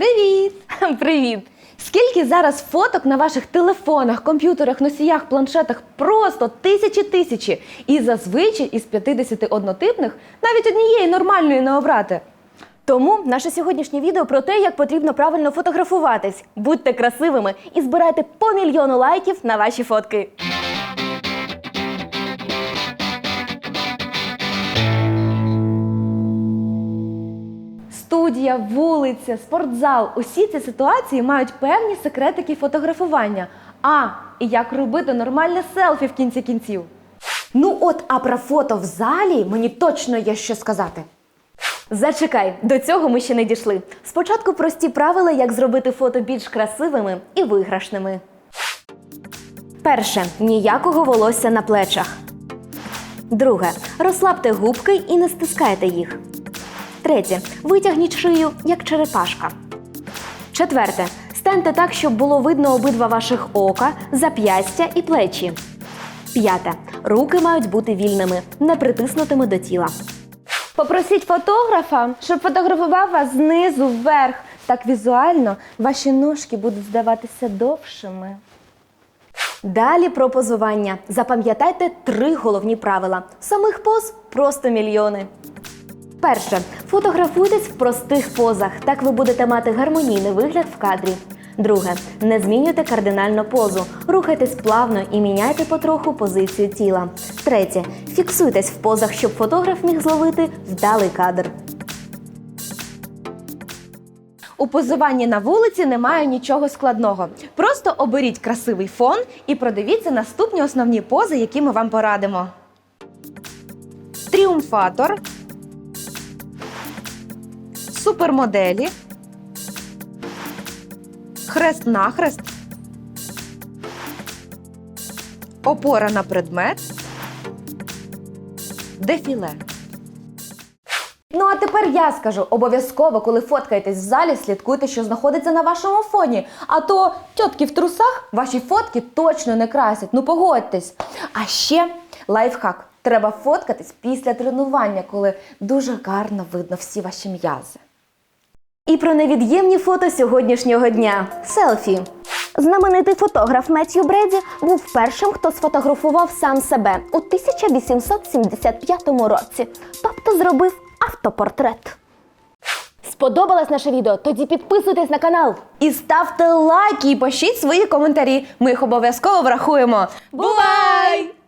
Привіт! Привіт! Скільки зараз фоток на ваших телефонах, комп'ютерах, носіях, планшетах? Просто тисячі тисячі. І зазвичай із 50 однотипних навіть однієї нормальної не обрати. Тому наше сьогоднішнє відео про те, як потрібно правильно фотографуватись. Будьте красивими і збирайте по мільйону лайків на ваші фотки. Студія, вулиця, спортзал усі ці ситуації мають певні секретики фотографування. А, і як робити нормальне селфі в кінці кінців. Ну от, а про фото в залі мені точно є що сказати. Зачекай, до цього ми ще не дійшли. Спочатку прості правила, як зробити фото більш красивими і виграшними. Перше ніякого волосся на плечах. Друге розслабте губки і не стискайте їх. Третє витягніть шию, як черепашка. Четверте станьте так, щоб було видно обидва ваших ока, зап'ястя і плечі. П'яте руки мають бути вільними, не притиснутими до тіла. Попросіть фотографа, щоб фотографував вас знизу вверх. Так візуально ваші ножки будуть здаватися довшими. Далі про позування. Запам'ятайте три головні правила. Самих поз просто мільйони. Перше. Фотографуйтесь в простих позах. Так ви будете мати гармонійний вигляд в кадрі. Друге. Не змінюйте кардинально позу. Рухайтесь плавно і міняйте потроху позицію тіла. Третє. Фіксуйтесь в позах, щоб фотограф міг зловити вдалий кадр. У позуванні на вулиці немає нічого складного. Просто оберіть красивий фон і продивіться наступні основні пози, які ми вам порадимо. Тріумфатор. Супермоделі. Хрест-нахрест. Опора на предмет. Дефіле. Ну а тепер я скажу: обов'язково, коли фоткаєтесь в залі, слідкуйте, що знаходиться на вашому фоні. А то тітки в трусах ваші фотки точно не красять. Ну погодьтесь. А ще лайфхак. Треба фоткатись після тренування, коли дуже гарно видно всі ваші м'язи. І про невід'ємні фото сьогоднішнього дня селфі. Знаменитий фотограф Меттью Бреді був першим, хто сфотографував сам себе у 1875 році, тобто зробив автопортрет. Сподобалось наше відео? Тоді підписуйтесь на канал. І ставте лайки і пишіть свої коментарі. Ми їх обов'язково врахуємо. Бувай!